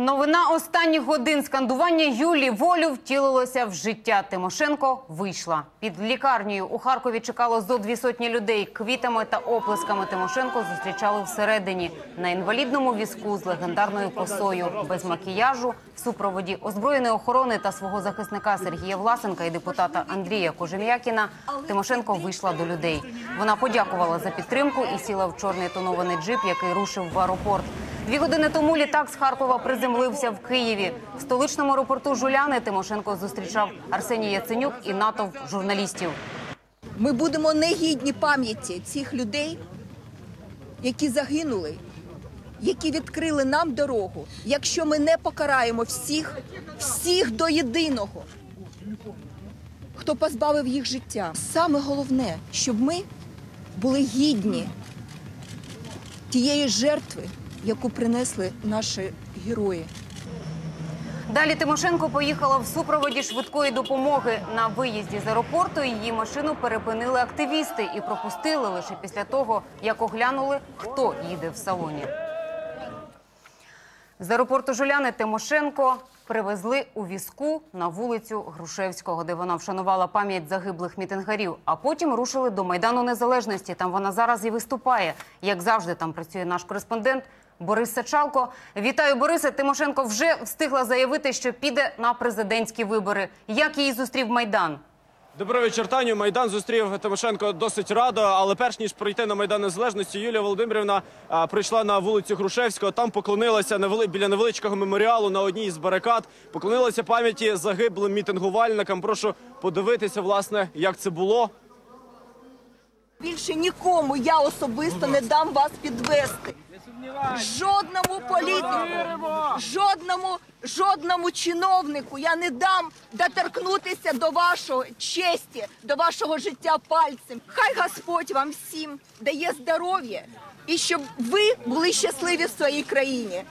Новина останніх годин скандування Юлі волю втілилося в життя. Тимошенко вийшла під лікарнею. У Харкові чекало зо дві сотні людей. Квітами та оплесками Тимошенко зустрічали всередині на інвалідному візку з легендарною косою, без макіяжу, в супроводі озброєної охорони та свого захисника Сергія Власенка і депутата Андрія Кожем'якіна. Тимошенко вийшла до людей. Вона подякувала за підтримку і сіла в чорний тонований джип, який рушив в аеропорт. Дві години тому літак з Харкова приземлився в Києві. В столичному аеропорту Жуляни Тимошенко зустрічав Арсеній Яценюк і натовп журналістів. Ми будемо негідні пам'яті цих людей, які загинули, які відкрили нам дорогу, якщо ми не покараємо всіх, всіх до єдиного, хто позбавив їх життя. Саме головне, щоб ми були гідні тієї жертви, яку принесли наші герої. Далі Тимошенко поїхала в супроводі швидкої допомоги. На виїзді з аеропорту її машину перепинили активісти і пропустили лише після того, як оглянули, хто їде в салоні. З аеропорту Жуляни Тимошенко привезли у візку на вулицю Грушевського, де вона вшанувала пам'ять загиблих мітингарів. А потім рушили до Майдану Незалежності. Там вона зараз і виступає. Як завжди, там працює наш кореспондент Борис Сачалко. Вітаю, Борисе. Тимошенко вже встигла заявити, що піде на президентські вибори. Як її зустрів Майдан? Добрий вечір, Таню. Майдан зустрів Тимошенко досить радо, але перш ніж пройти на Майдан Незалежності, Юлія Володимирівна а, прийшла на вулицю Грушевського. Там поклонилася невели... біля невеличкого меморіалу на одній з барикад. Поклонилася пам'яті загиблим мітингувальникам. Прошу подивитися, власне, як це було. Більше нікому я особисто не дам вас підвести. Жодному політику, жодному, жодному чиновнику я не дам доторкнутися до вашого честі, до вашого життя пальцем. Хай Господь вам всім дає здоров'я і щоб ви були щасливі в своїй країні.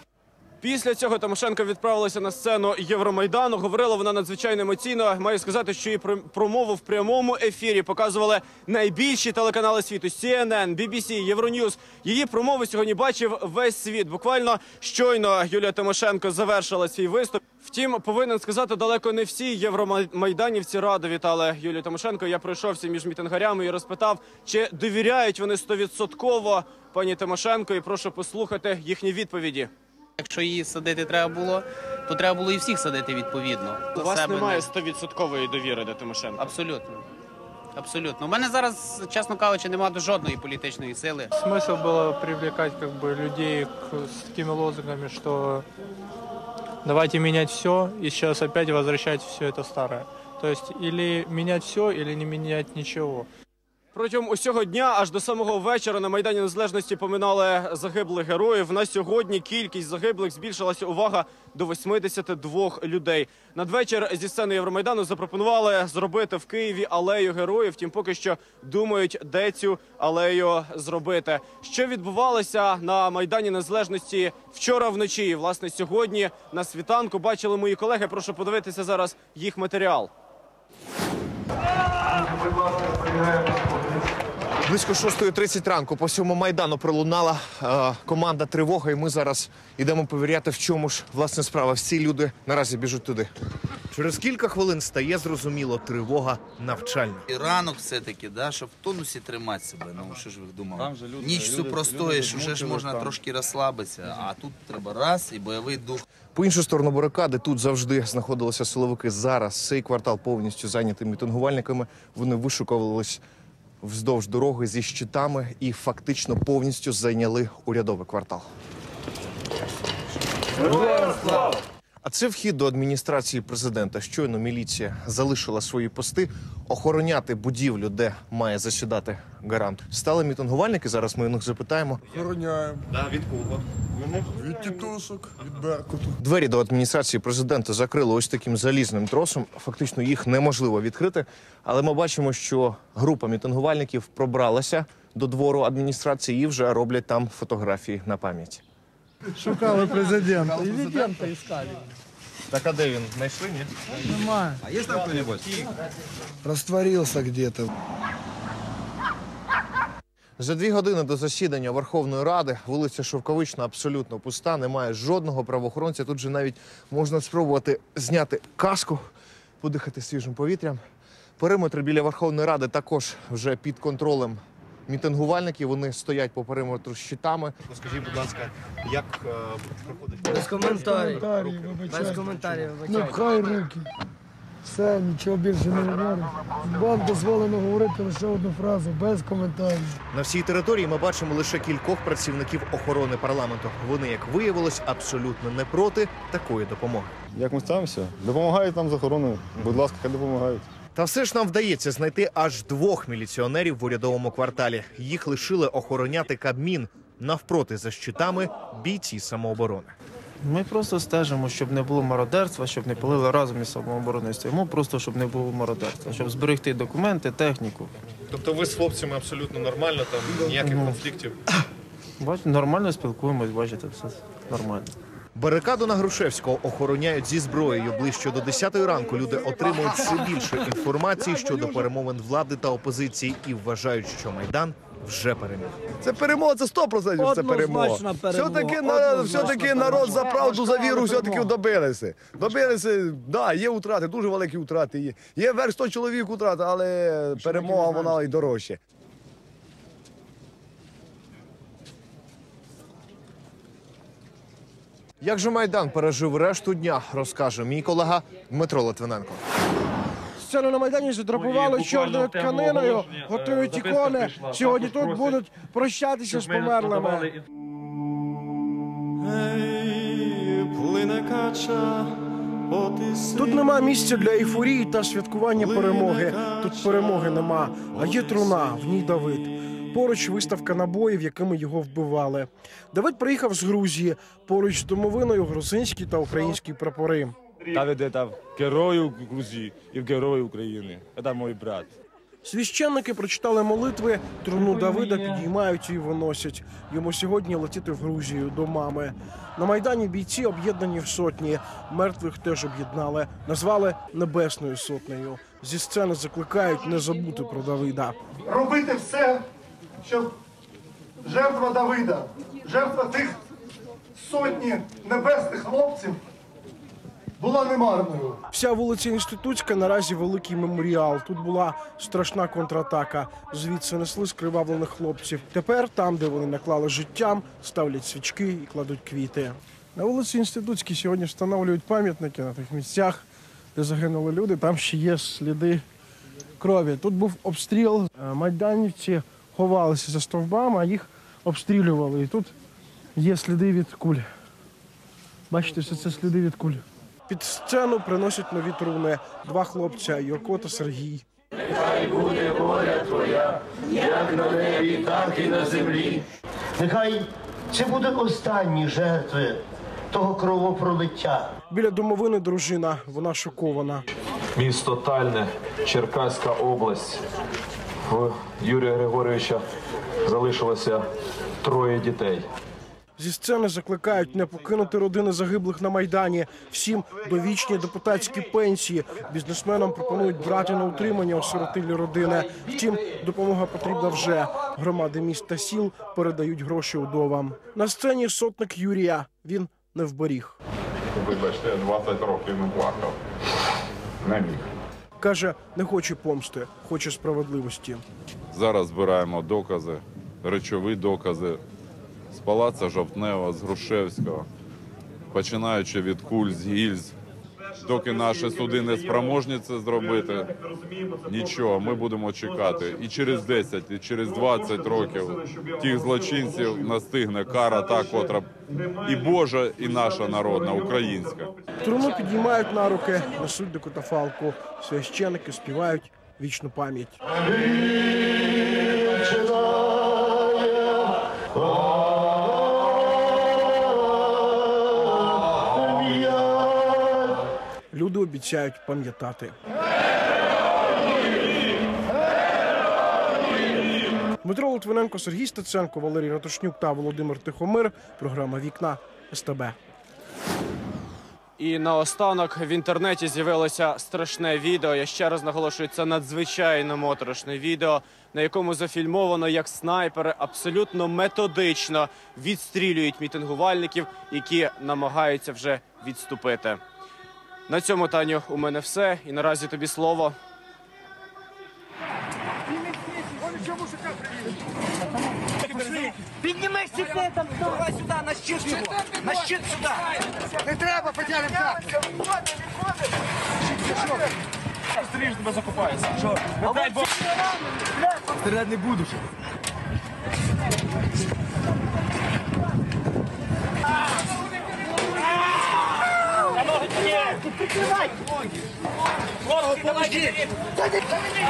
Після цього Тимошенко відправилася на сцену Євромайдану. Говорила вона надзвичайно емоційно. Маю сказати, що її пр- промову в прямому ефірі показували найбільші телеканали світу: CNN, BBC, Euronews. Її промови сьогодні бачив весь світ. Буквально щойно Юлія Тимошенко завершила свій виступ. Втім, повинен сказати, далеко не всі євромайданівці радо вітали Юлію Тимошенко. Я пройшовся між мітингарями і розпитав, чи довіряють вони стовідсотково пані Тимошенко. І прошу послухати їхні відповіді. Якщо її садити треба було, то треба було і всіх садити відповідно. У До вас себе немає не- стовідсоткової довіри до Тимошенко. Абсолютно. Абсолютно. У мене зараз, чесно кажучи, немає до жодної політичної сили. Смысл было привлекать как бы людей к, с такими лозунгами, что давайте менять все и сейчас опять возвращать все это старое. То есть или менять все, или не менять ничего. Протягом усього дня, аж до самого вечора, на Майдані Незалежності поминали загиблих героїв. На сьогодні кількість загиблих збільшилася увага до 82 людей. Надвечір зі сцени Євромайдану запропонували зробити в Києві алею героїв. Втім, поки що думають, де цю алею зробити. Що відбувалося на Майдані Незалежності вчора вночі? І, власне, сьогодні на світанку бачили мої колеги. Прошу подивитися зараз їх матеріал. Близько 6.30 ранку по всьому майдану пролунала е, команда тривога, і ми зараз йдемо перевіряти, в чому ж власне справа. Всі люди наразі біжуть туди. Через кілька хвилин стає зрозуміло тривога навчальна. І ранок все-таки, да, щоб в тонусі тримати себе. Ну що ж ви думали? Ніч все простоїш, вже ж можна трошки розслабитися, а тут треба раз і бойовий дух. По іншу сторону барикади тут завжди знаходилися силовики. Зараз цей квартал повністю зайнятий мітингувальниками. Вони вишукувались вздовж дороги зі щитами і фактично повністю зайняли урядовий квартал. А це вхід до адміністрації президента. Щойно міліція залишила свої пости охороняти будівлю, де має засідати гарант. Стали мітингувальники. Зараз ми у них запитаємо. Охороняємо. від кого? Від тітушок, від Беркуту. Двері до адміністрації президента закрили ось таким залізним тросом. Фактично їх неможливо відкрити. Але ми бачимо, що група мітингувальників пробралася до двору адміністрації і вже роблять там фотографії на пам'ять. Шукали президента. Президента іскали. Так а де він? Знайшли? Ні? Немає. А є там хто-нибудь? Растворился где-то. За дві години до засідання Верховної Ради вулиця Шовковична абсолютно пуста, немає жодного правоохоронця. Тут же навіть можна спробувати зняти каску, подихати свіжим повітрям. Периметр біля Верховної Ради також вже під контролем мітингувальників. Вони стоять по периметру з щитами. Скажіть, будь ласка, як е, проходить? Без коментарів. Без коментарів, Ну, хай руки. Все, нічого більше не говорю. Вам дозволено говорити лише одну фразу, без коментарів. На всій території ми бачимо лише кількох працівників охорони парламенту. Вони, як виявилось, абсолютно не проти такої допомоги. Як ми ставимося? Допомагають нам з охороною. Будь ласка, хай допомагають. Та все ж нам вдається знайти аж двох міліціонерів в урядовому кварталі. Їх лишили охороняти Кабмін навпроти за щитами бійці самооборони. Ми просто стежимо, щоб не було мародерства, щоб не палили разом із самообороною. Стоїмо просто, щоб не було мародерства, щоб зберегти документи, техніку. Тобто ви з хлопцями абсолютно нормально, там ніяких конфліктів. Бачите, нормально спілкуємось, бачите, все нормально. Барикаду на Грушевського охороняють зі зброєю. Ближче до 10 ранку люди отримують все більше інформації щодо перемовин влади та опозиції і вважають, що майдан вже переміг. Це перемога, це 100% це перемога. Все-таки, на, все-таки народ за правду, за віру все-таки добилися. Добилися, да, є втрати, дуже великі втрати є. Є верх 100 чоловік втрат, але перемога вона і дорожча. Як же майдан пережив решту дня, розкаже мій колега Дмитро Литвиненко. Сцену на Майдані задрапували чорною тканиною, готують ікони. Сьогодні тут будуть прощатися з померлими. Тут нема місця для ейфорії та святкування перемоги. Тут перемоги нема, а є труна, в ній Давид. Поруч виставка набоїв, якими його вбивали. Давид приїхав з Грузії. Поруч з домовиною грузинські та українські прапори. Давид это герой Грузії і герой України. Це мій брат. Священники прочитали молитви, труну Давида підіймають і виносять. Йому сьогодні летіти в Грузію до мами. На майдані бійці об'єднані в сотні. Мертвих теж об'єднали, назвали небесною сотнею. Зі сцени закликають не забути про Давида. робити все, щоб жертва Давида, жертва тих сотні небесних хлопців була немарною. Вся вулиця Інститутська наразі великий меморіал. Тут була страшна контратака. Звідси несли скривавлених хлопців. Тепер там, де вони наклали життям, ставлять свічки і кладуть квіти. На вулиці Інститутській сьогодні встановлюють пам'ятники на тих місцях, де загинули люди. Там ще є сліди крові. Тут був обстріл. Майданівці ховалися за стовбами, а їх обстрілювали. І тут є сліди від куль. Бачите, що це сліди від куль. Під сцену приносять нові труни. Два хлопця Йоко та Сергій. Нехай це буде останні жертви того кровопролиття. Біля домовини дружина. Вона шокована. Місто Тальне, Черкаська область. В Юрія Григорьовича залишилося троє дітей. Зі сцени закликають не покинути родини загиблих на майдані. Всім довічні депутатські пенсії. Бізнесменам пропонують брати на утримання осиротилі родини. Втім, допомога потрібна вже. Громади міст та сіл передають гроші удовам. На сцені сотник Юрія. Він не вберіг. Вибачте, я 20 років не плакав. Не міг. Каже, не хоче помсти, хоче справедливості. Зараз збираємо докази, речові докази з палаца Жовтнева, з Грушевського, починаючи від куль з гільз. Доки наші суди не спроможні це зробити, нічого, ми будемо чекати. І через 10, і через 20 років тих злочинців настигне кара та, котра і Божа, і наша народна, українська. Труну підіймають на руки, несуть до катафалку. Священики співають вічну пам'ять. Обіцяють пам'ятати. Дмитро Литвиненко, Сергій Стеценко, Валерій Ратушнюк та Володимир Тихомир. Програма Вікна СТБ. І наостанок в інтернеті з'явилося страшне відео. Я ще раз наголошую, це надзвичайно моторошне відео, на якому зафільмовано, як снайпери абсолютно методично відстрілюють мітингувальників, які намагаються вже відступити. На цьому Таню у мене все. І наразі тобі слово. Підніми щити там, давай сюди, на щит його. На щит сюди. Не треба, потягнемо так. Стріж тебе закопається. Що? Не дай Бог. Стріляти не буду. Терпи, Ворогу поможи!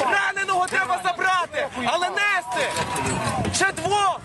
Раненого треба забрати, але нести! Ще двох!